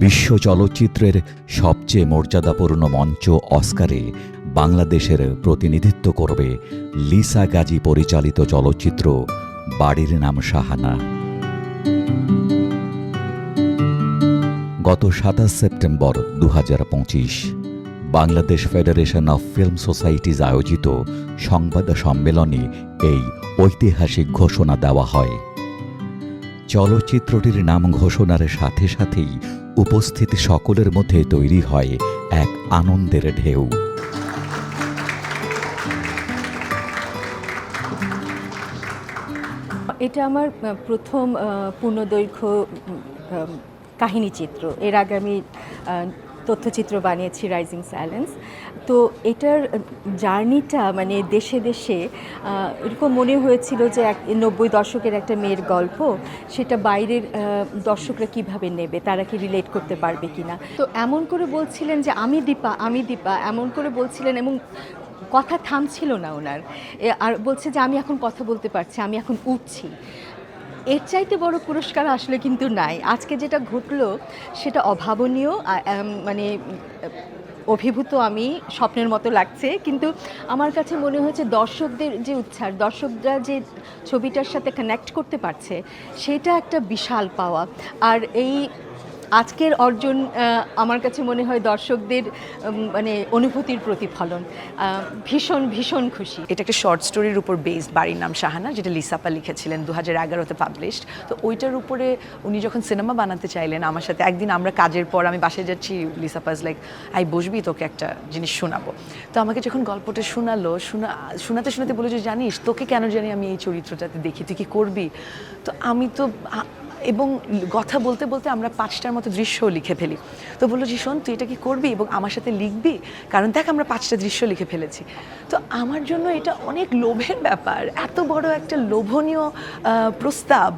বিশ্ব চলচ্চিত্রের সবচেয়ে মর্যাদাপূর্ণ মঞ্চ অস্কারে বাংলাদেশের প্রতিনিধিত্ব করবে লিসা গাজী পরিচালিত চলচ্চিত্র বাড়ির নাম সাহানা গত সাতাশ সেপ্টেম্বর দু হাজার পঁচিশ Bangladesh federation of film societies আয়োজিত সংবাদ সম্মেলনে এই ঐতিহাসিক ঘোষণা দেওয়া হয়। চলচ্চিত্রটির নাম ঘোষণার সাথে সাথেই উপস্থিত সকলের মধ্যে তৈরি হয় এক আনন্দের ঢেউ। এটা আমার প্রথম পূর্ণদৈর্ঘ্য কাহিনী চিত্র। এর আগে আমি তথ্যচিত্র বানিয়েছি রাইজিং সাইলেন্স তো এটার জার্নিটা মানে দেশে দেশে এরকম মনে হয়েছিল যে এক নব্বই দশকের একটা মেয়ের গল্প, সেটা বাইরের দর্শকরা কীভাবে নেবে, তারা কি রিলেট করতে পারবে কিনা? তো এমন করে বলছিলেন যে, আমি দীপা আমি দীপা। এমন করে বলছিলেন এবং কথা থামছিল না ওনার। আর বলছে যে, আমি এখন কথা বলতে পারছি, আমি এখন উঠছি। এর চাইতে বড় পুরস্কার আসলে কিন্তু নাই। আজকে যেটা ঘটলো, সেটা অভাবনীয় মানে অভিভূত আমি, স্বপ্নের মতো লাগছে। কিন্তু আমার কাছে মনে হয়েছে দর্শকদের যে উচ্ছ্বাস, দর্শকরা যে ছবিটার সাথে কানেক্ট করতে পারছে, সেটা একটা বিশাল পাওয়া। আর এই আজকের অর্জন আমার কাছে মনে হয় দর্শকদের মানে অনুভূতির প্রতিফলন। ভীষণ ভীষণ খুশি। এটা একটা শর্ট স্টোরির উপর বেসড বাড়ির নাম শাহানা, যেটা লিসাপা লিখেছিলেন দু হাজার এগারোতে পাবলিশড তো ওইটার উপরে উনি যখন সিনেমা বানাতে চাইলেন আমার সাথে, একদিন আমরা কাজের পর আমি বাসায় যাচ্ছি লিসাপাজ লাইক আই বসবি তোকে একটা জিনিস শোনাবো। তো আমাকে যখন গল্পটা শোনালো, শোনা, শোনাতে শোনাতে বলে যে জানিস, তোকে কেন জানি আমি এই চরিত্রটাতে দেখি, তুই কি করবি? তো আমি তো এবং কথা বলতে বলতে আমরা পাঁচটার মতো দৃশ্যও লিখে ফেলি। তো বলল যে, শোন, তুই এটা কি করবি এবং আমার সাথে লিখবি? কারণ দেখ, আমরা পাঁচটা দৃশ্য লিখে ফেলেছি। তো আমার জন্য এটা অনেক লোভের ব্যাপার, এত বড় একটা লোভনীয় প্রস্তাব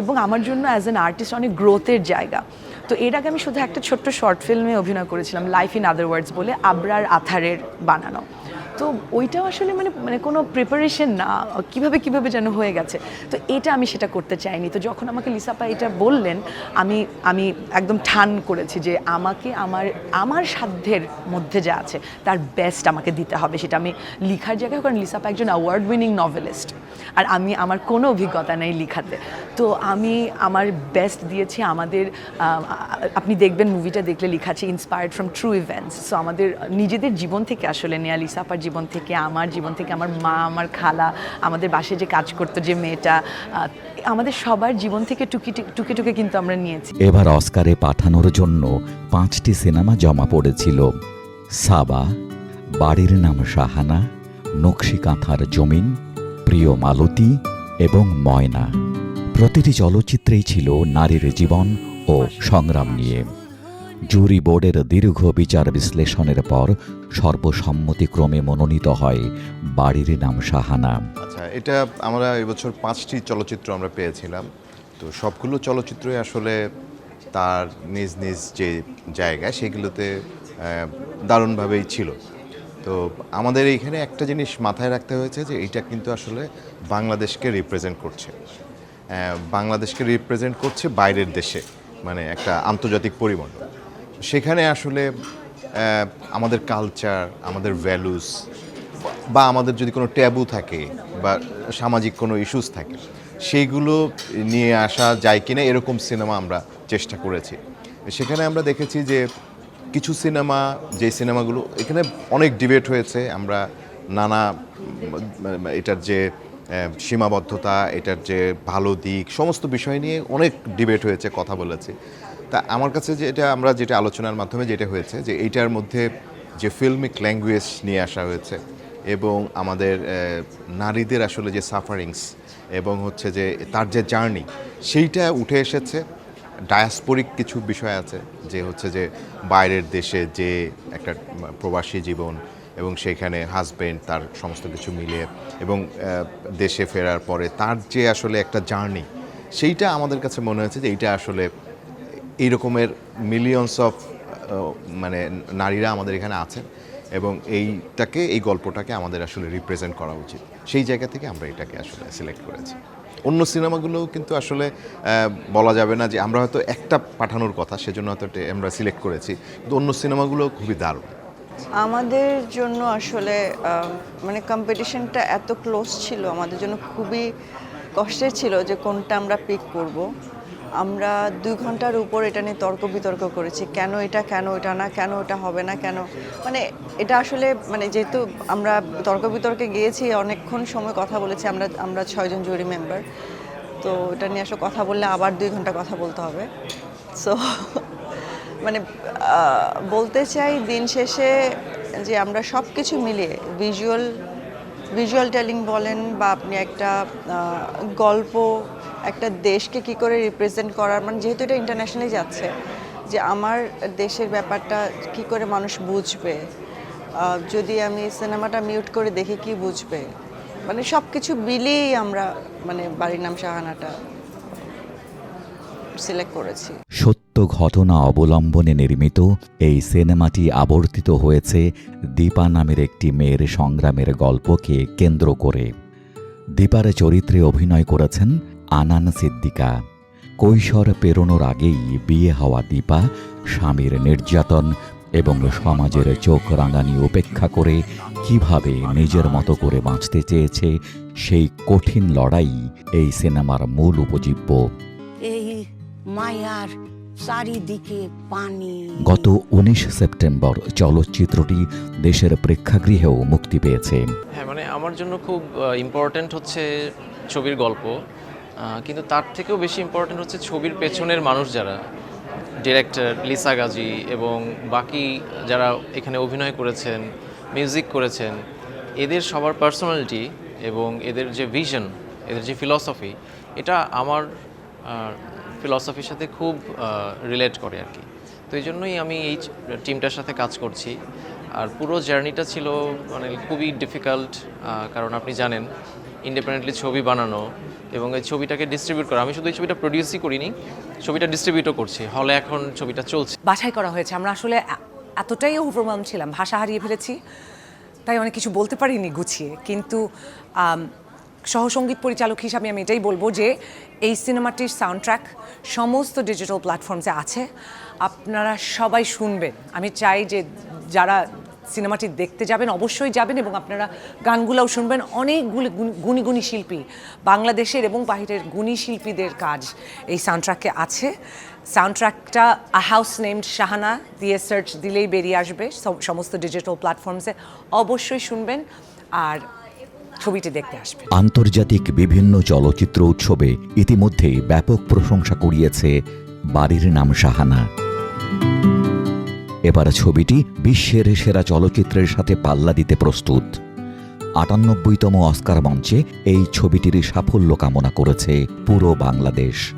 এবং আমার জন্য অ্যাজ অ্যান আর্টিস্ট অনেক গ্রোথের জায়গা। তো এর আগে আমি শুধু একটা ছোট্ট শর্ট ফিল্মে অভিনয় করেছিলাম লাইফ ইন আদার ওয়ার্ডস বলে আবরার আথারের বানানো। তো ওইটাও আসলে মানে মানে কোনো প্রিপারেশন না, কীভাবে কীভাবে যেন হয়ে গেছে। তো এটা আমি সেটা করতে চাইনি। তো যখন আমাকে লিসাপা এটা বললেন, আমি আমি একদম ঠান করেছি যে আমাকে আমার আমার সাধ্যের মধ্যে যা আছে, তার বেস্ট আমাকে দিতে হবে। সেটা আমি লিখার জায়গায় কারণ লিসাপা একজন অ্যাওয়ার্ড উইনিং নভেলিস্ট আর আমি, আমার কোনো অভিজ্ঞতা নেই লিখাতে। তো আমি আমার বেস্ট দিয়েছি আমাদের আপনি দেখবেন মুভিটা দেখলে লেখা আছে inspired from true events so আমাদের, নিজেদের জীবন থেকে আসলে নেয়া লিসাপার জীবন থেকে, আমার জীবন থেকে, আমার মা, আমার খালা, আমাদের বাসে যে কাজ করতো যে মেয়েটা আমাদের সবার জীবন থেকে টুকি, টুকে টুকে কিন্তু আমরা নিয়েছি। এবার অস্কারে পাঠানোর জন্য পাঁচটি সিনেমা জমা পড়েছিল। সাবা, বাড়ির নাম সাহানা, নকশি কাঁথার জমিন, প্রিয় মালতী এবং ময়না। প্রতিটি চলচ্চিত্রেই ছিল নারীর জীবন ও সংগ্রাম নিয়ে। জুরি বোর্ডের দীর্ঘ বিচার বিশ্লেষণের পর সর্বসম্মতিক্রমে মনোনীত হয় বাড়ির নাম সাহানা আচ্ছা এটা আমরা এবছর পাঁচটি চলচ্চিত্র আমরা পেয়েছিলাম। তো সবগুলো চলচ্চিত্রই আসলে তার নিজ নিজ যে জায়গা সেগুলোতে দারুণভাবেই ছিল। তো আমাদের এইখানে একটা জিনিস মাথায় রাখতে হয়েছে যে এটা কিন্তু আসলে বাংলাদেশকে রিপ্রেজেন্ট করছে। বাংলাদেশকে রিপ্রেজেন্ট করছে বাইরের দেশে মানে একটা আন্তর্জাতিক পরিমণ্ডল। সেখানে আসলে আমাদের কালচার আমাদের ভ্যালুস বা আমাদের যদি কোনো ট্যাবু থাকে, বা সামাজিক কোনো ইস্যুস থাকে সেইগুলো নিয়ে আসা যায় কিনা এরকম সিনেমা আমরা চেষ্টা করেছি। সেখানে আমরা দেখেছি যে কিছু সিনেমা যে সিনেমাগুলো এখানে অনেক ডিবেট হয়েছে। আমরা নানা, এটার যে সীমাবদ্ধতা, এটার যে ভালো দিক, সমস্ত বিষয় নিয়ে অনেক ডিবেট হয়েছে, কথা বলেছি। তা আমার কাছে যে এটা আমরা যেটা আলোচনার মাধ্যমে যেটা হয়েছে, যে এইটার মধ্যে যে ফিল্মিক ল্যাঙ্গুয়েজ নিয়ে আসা হয়েছে এবং আমাদের নারীদের আসলে যে সাফারিংস এবং হচ্ছে যে তার যে জার্নি সেইটা উঠে এসেছে। ডায়াসপোরিক কিছু বিষয় আছে, যে হচ্ছে যে বাইরের দেশে যে একটা প্রবাসী জীবন এবং সেখানে হাজবেন্ড তার সমস্ত কিছু মিলিয়ে এবং দেশে ফেরার পরে তার যে আসলে একটা জার্নি সেইটা আমাদের কাছে মনে হয়েছে যে এইটা আসলে এই রকমের মিলিয়নস অফ মানে নারীরা আমাদের এখানে আছেন এবং এইটাকে, এই গল্পটাকে আমাদের আসলে রিপ্রেজেন্ট করা উচিত। সেই জায়গা থেকে আমরা এটাকে আসলে সিলেক্ট করেছি। অন্য সিনেমাগুলোও কিন্তু আসলে বলা যাবে না যে আমরা হয়তো একটা পাঠানোর কথা, সেজন্য হয়তো আমরা সিলেক্ট করেছি। কিন্তু অন্য সিনেমাগুলো খুবই দারুণ। আমাদের জন্য আসলে মানে কম্পিটিশনটা এত ক্লোজ ছিল, আমাদের জন্য খুবই কষ্টের ছিল যে কোনটা আমরা পিক করব। আমরা দুই ঘণ্টার উপর এটা নিয়ে তর্ক বিতর্ক করেছি, কেন এটা কেন এটা না, কেন এটা হবে না, কেন? মানে এটা আসলে মানে যেহেতু আমরা তর্ক বিতর্কে গিয়েছি, অনেকক্ষণ সময় কথা বলেছি, আমরা আমরা ছয়জন জুরি মেম্বার তো এটা নিয়ে আসলে কথা বললে আবার দুই ঘণ্টা কথা বলতে হবে। সো মানে বলতে চাই দিন শেষে যে আমরা সব কিছু মিলিয়ে ভিজুয়াল ভিজুয়াল টেলিং বলেন বা আপনি একটা গল্প একটা দেশকে কি করে রিপ্রেজেন্ট করার মানে যেহেতু এটা ইন্টারন্যাশনালি যাচ্ছে, যে আমার দেশের ব্যাপারটা কি করে মানুষ বুঝবে? যদি আমি সিনেমাটা মিউট করে দেখে কি বুঝবে? মানে সব কিছু মিলিয়েই আমরা মানে বাড়ির নাম শাহানাটা সিলেক্ট করেছি। সত্য ঘটনা অবলম্বনে নির্মিত এই সিনেমাটি আবর্তিত হয়েছে দীপা নামের একটি মেয়ের সংগ্রামের গল্পকে কেন্দ্র করে। দীপার চরিত্রে অভিনয় করেছেন আনান সিদ্দিকা। কৈশোর পেরোনোর আগেই বিয়ে হওয়া দীপা স্বামীর নির্যাতন এবং সমাজের চোখ রাঙানি উপেক্ষা করে কীভাবে নিজের মতো করে বাঁচতে চেয়েছে সেই কঠিন লড়াই এই সিনেমার মূল উপজীব্য। এই মায়ার চারিদিকে পানি। গত উনিশ সেপ্টেম্বর চলচ্চিত্রটি দেশের প্রেক্ষাগৃহেও মুক্তি পেয়েছে। হ্যাঁ মানে আমার জন্য খুব ইম্পর্ট্যান্ট হচ্ছে ছবির গল্প। কিন্তু তার থেকেও বেশি ইম্পর্ট্যান্ট হচ্ছে ছবির পেছনের মানুষ যারা। ডিরেক্টর লিসা গাজী এবং বাকি যারা এখানে অভিনয় করেছেন মিউজিক করেছেন, এদের সবার পার্সোনালিটি এবং এদের যে ভিশন এদের যে ফিলসফি এটা আমার ফিলসফির সাথে খুব রিলেট করে আর কি। তো এই জন্যই আমি এই টিমটার সাথে কাজ করছি। আর পুরো জার্নিটা ছিল মানে খুবই ডিফিকাল্ট কারণ আপনি জানেন ইন্ডিপেন্ডেন্টলি ছবি বানানো এবং এই ছবিটাকে ডিস্ট্রিবিউট করা। আমি শুধু এই ছবিটা প্রডিউসই করিনি, ছবিটা ডিস্ট্রিবিউটও করছি। হলে এখন ছবিটা চলছে। বাছাই করা হয়েছে। আমরা আসলে এতটাই ওভারওয়েলম ছিলাম, ভাষা হারিয়ে ফেলেছি, তাই অনেক কিছু বলতে পারিনি গুছিয়ে। কিন্তু সহসঙ্গীত পরিচালক হিসাবে আমি এটাই বলব যে, এই সিনেমাটির সাউন্ড ট্র্যাক সমস্ত ডিজিটাল প্ল্যাটফর্মসে আছে। আপনারা সবাই শুনবেন। আমি চাই যে, যারা সিনেমাটি দেখতে যাবেন, অবশ্যই যাবেন এবং আপনারা গানগুলোও শুনবেন। অনেকগুলো গুণ- গুণী শিল্পী, বাংলাদেশের এবং বাহিরের গুণী শিল্পীদের কাজ এই সাউন্ডট্র্যাকে আছে। সাউন্ডট্র্যাকটা আ হাউস নেমড শাহানা দিয়ে সার্চ দিলেই বেরিয়ে আসবে। সমস্ত ডিজিটাল প্ল্যাটফর্মসে অবশ্যই শুনবেন আর ছবিটি দেখতে আসবেন। আন্তর্জাতিক বিভিন্ন চলচ্চিত্র উৎসবে ইতিমধ্যেই ব্যাপক প্রশংসা কুড়িয়েছে বাড়ির নাম সাহানা এবার ছবিটি বিশ্বের সেরা চলচ্চিত্রের সাথে পাল্লা দিতে প্রস্তুত। আটানব্বইতম অস্কার মঞ্চে এই ছবিটির সাফল্য কামনা করেছে পুরো বাংলাদেশ।